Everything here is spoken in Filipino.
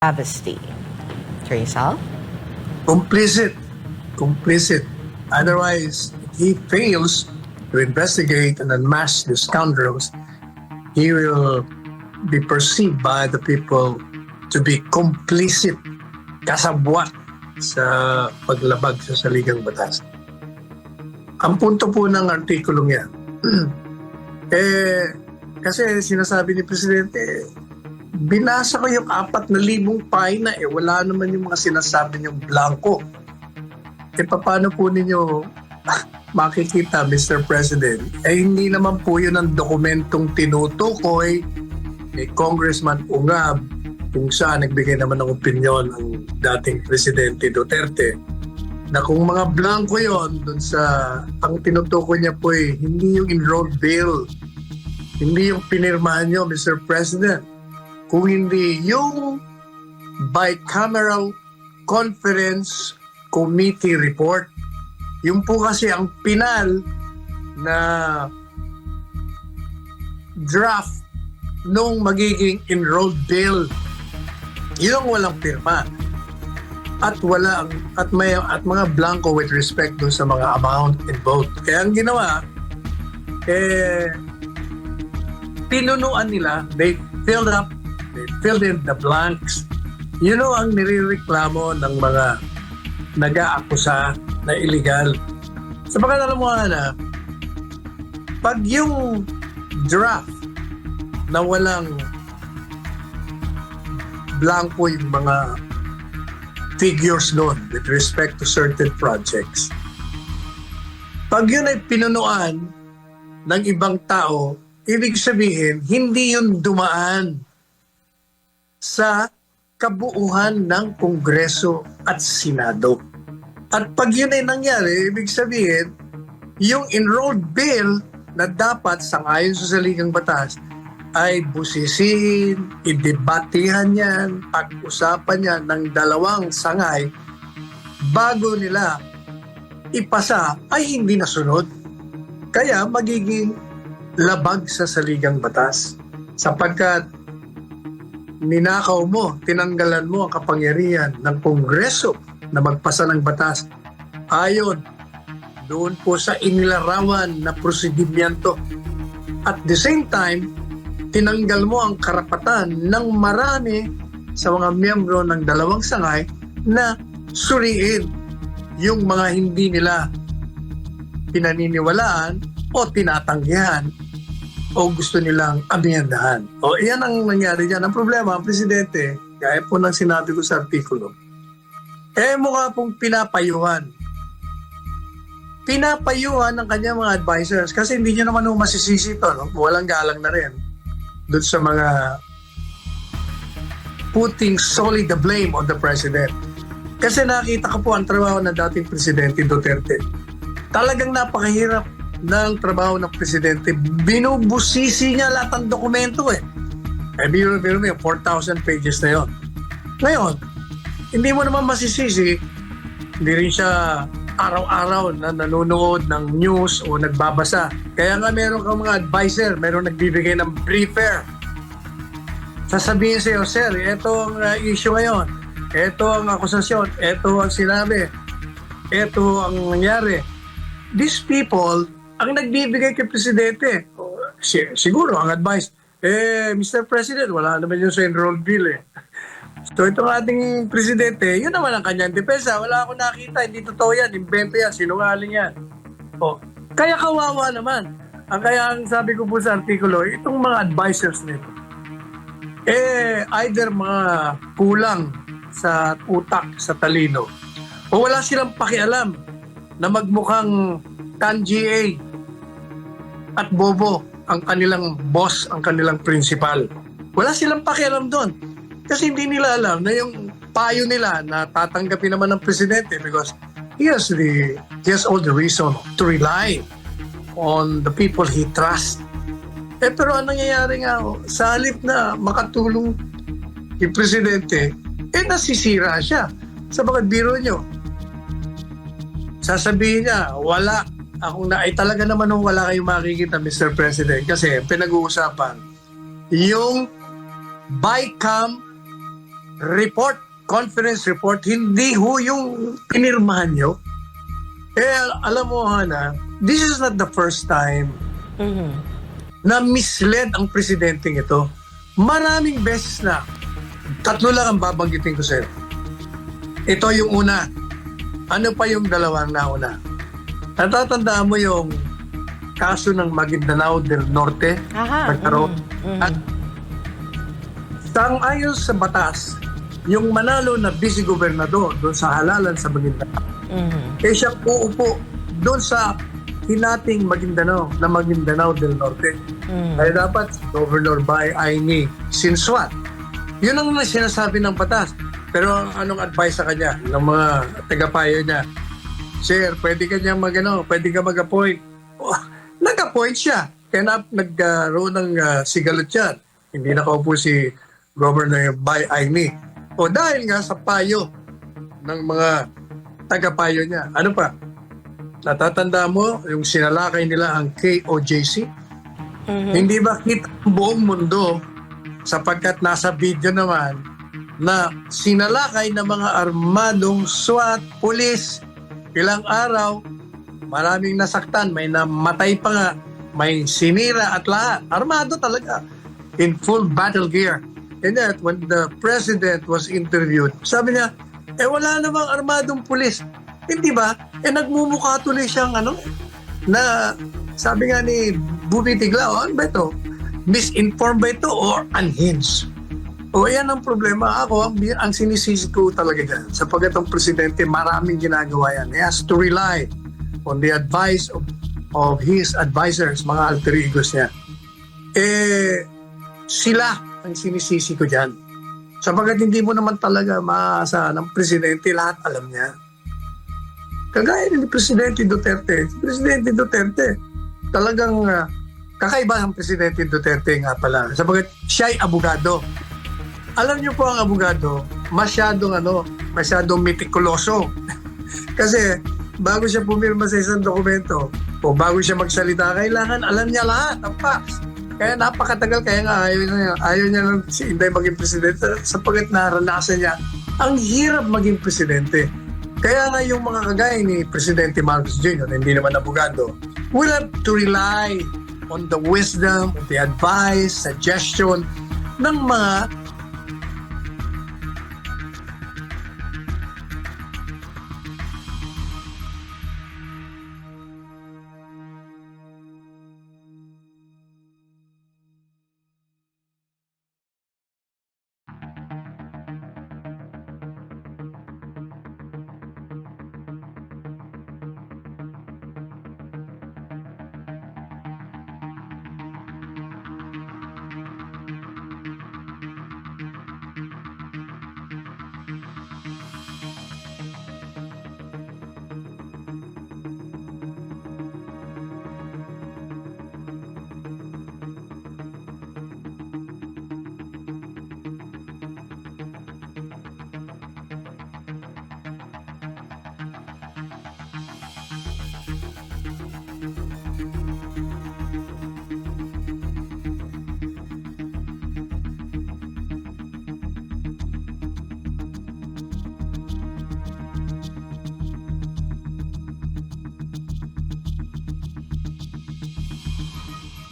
travesty. Teresa? complicit. Complicit. Otherwise, he fails to investigate and unmask the scoundrels, he will be perceived by the people to be complicit, kasabwat sa paglabag sa saligang batas. Ang punto po ng artikulong yan, eh, kasi sinasabi ni Presidente, binasa ko yung apat na libong pahina eh wala naman yung mga sinasabi niyong blanco. Eh paano po ninyo makikita Mr. President? Eh hindi naman po yun ang dokumentong tinutukoy ni Congressman Ungab kung saan nagbigay naman ng opinion ang dating Presidente Duterte na kung mga blanco yon dun sa ang tinutukoy niya po eh, hindi yung enrolled bill hindi yung pinirmahan niyo Mr. President kung hindi yung bicameral conference committee report. Yung po kasi ang pinal na draft nung magiging enrolled bill. Yun ang walang pirma. At wala ang- at may at mga blanco with respect dun sa mga amount vote. Kaya ang ginawa eh pinunuan nila, they filled up, filled in the blanks. Yun know, ang nirereklamo ng mga nag-aakusa na illegal. Sa mga alam mo na, pag yung draft na walang blanco yung mga figures doon with respect to certain projects. Pag yun ay pinunuan ng ibang tao, ibig sabihin, hindi yun dumaan sa kabuuhan ng Kongreso at Senado. At pag yun ay nangyari, ibig sabihin, yung enrolled bill na dapat sangayon sa saligang batas ay busisiin, idebatehan yan, pag-usapan yan ng dalawang sangay bago nila ipasa ay hindi nasunod. Kaya magiging labag sa saligang batas. Sapagkat ninakaw mo, tinanggalan mo ang kapangyarihan ng Kongreso na magpasa ng batas ayon doon po sa inilarawan na prosedimento. At the same time, tinanggal mo ang karapatan ng marami sa mga miyembro ng dalawang sangay na suriin yung mga hindi nila pinaniniwalaan o tinatanggihan o gusto nilang amiyandahan. O iyan ang nangyari dyan. Ang problema, ang presidente, gaya po ng sinabi ko sa artikulo, eh mukha pong pinapayuhan. Pinapayuhan ng kanyang mga advisors kasi hindi niya naman masisisi ito. No? Walang galang na rin doon sa mga putting solely the blame on the president. Kasi nakita ko po ang trabaho ng dating Presidente Duterte. Talagang napakahirap ng trabaho ng Presidente. Binubusisi niya lahat ng dokumento eh. Eh, biro, biro yun, 4,000 pages na yon. Ngayon, hindi mo naman masisisi, hindi rin siya araw-araw na nanonood ng news o nagbabasa. Kaya nga meron kang mga advisor, meron nagbibigay ng briefer. Sasabihin sa'yo, Sir, ito ang uh, issue ngayon. Ito ang akusasyon. Ito ang sinabi. Ito ang nangyari. These people, ang nagbibigay kay Presidente, si- siguro ang advice, eh, Mr. President, wala naman yun sa enrolled bill eh. So itong ating presidente, yun naman ang kanyang depensa. Wala akong nakita, hindi totoo yan, invento yan, sinungaling yan. O, kaya kawawa naman. Ang kaya ang sabi ko po sa artikulo, itong mga advisors nito, eh either mga kulang sa utak, sa talino, o wala silang pakialam na magmukhang tan-GA at bobo ang kanilang boss, ang kanilang principal. Wala silang pakialam doon. Kasi hindi nila alam na yung payo nila na tatanggapin naman ng presidente because he has the he has all the reason to rely on the people he trusts. Eh pero ang nangyayari nga sa halip na makatulong yung presidente, eh nasisira siya. Sa bakit biro nyo, sasabihin niya, wala akong na, ay talaga naman nung wala kayong makikita, Mr. President, kasi pinag-uusapan yung BICAM report, conference report, hindi ho yung pinirmahan nyo. Eh, alam mo, Hana, this is not the first time Mhm. na misled ang presidenteng ito. Maraming beses na. Tatlo lang ang babanggitin ko sa'yo. Ito yung una. Ano pa yung dalawang nauna? Natatandaan mo yung kaso ng Maguindanao del Norte? Aha. Nagkaroon. mhm, mhm. At sang ayon sa batas, yung manalo na vice-gobernador doon sa halalan sa Maguindanao, Mhm. eh siya uupo doon sa hinating Maguindanao na Maguindanao del Norte. Mhm. Kaya dapat Governor by Aini Sinswat. Yun ang sinasabi ng batas. Pero anong advice sa kanya ng mga tagapayo niya? Sir, pwede ka niya mag, ano, pwede ka mag-appoint. Oh, nag-appoint siya. Kaya na, nagkaroon ng uh, sigalot yan. Hindi nakaupo si Governor by Aini. O dahil nga sa payo ng mga tagapayo niya. Ano pa? Natatanda mo yung sinalakay nila ang KOJC? Mhm. Hindi ba kita ang buong mundo sapagkat nasa video naman na sinalakay ng mga armadong SWAT, pulis, ilang araw, maraming nasaktan, may namatay pa nga, may sinira at lahat. Armado talaga, in full battle gear. And that, when the president was interviewed, sabi niya, eh wala namang armadong pulis. Hindi ba? Eh nagmumukha tuloy siyang ano, na sabi nga ni Bubi Tiglao, ano ba ito? Misinformed ba ito or unhinged? O yan ang problema. Ako, ang, ang sinisisi ko talaga dyan. Sapagat ang presidente, maraming ginagawa yan. He has to rely on the advice of, of his advisors, mga alter egos niya. Eh, sila ang sinisisi ko dyan. Sapagat hindi mo naman talaga maaasahan ng presidente, lahat alam niya. Kagaya ni Presidente Duterte. Si Presidente Duterte, talagang ah, kakaiba ang Presidente Duterte nga pala. Sapagat siya ay abogado. Alam niyo po ang abogado, masyadong ano, masyadong mitikuloso. Kasi bago siya pumirma sa isang dokumento o bago siya magsalita, kailangan alam niya lahat, ang facts. Kaya napakatagal, kaya nga ayaw niya, ayaw niya lang si Inday maging presidente sapagat naranasan niya. Ang hirap maging presidente. Kaya nga yung mga kagaya ni Presidente Marcos Jr., hindi naman abogado, will have to rely on the wisdom, the advice, suggestion ng mga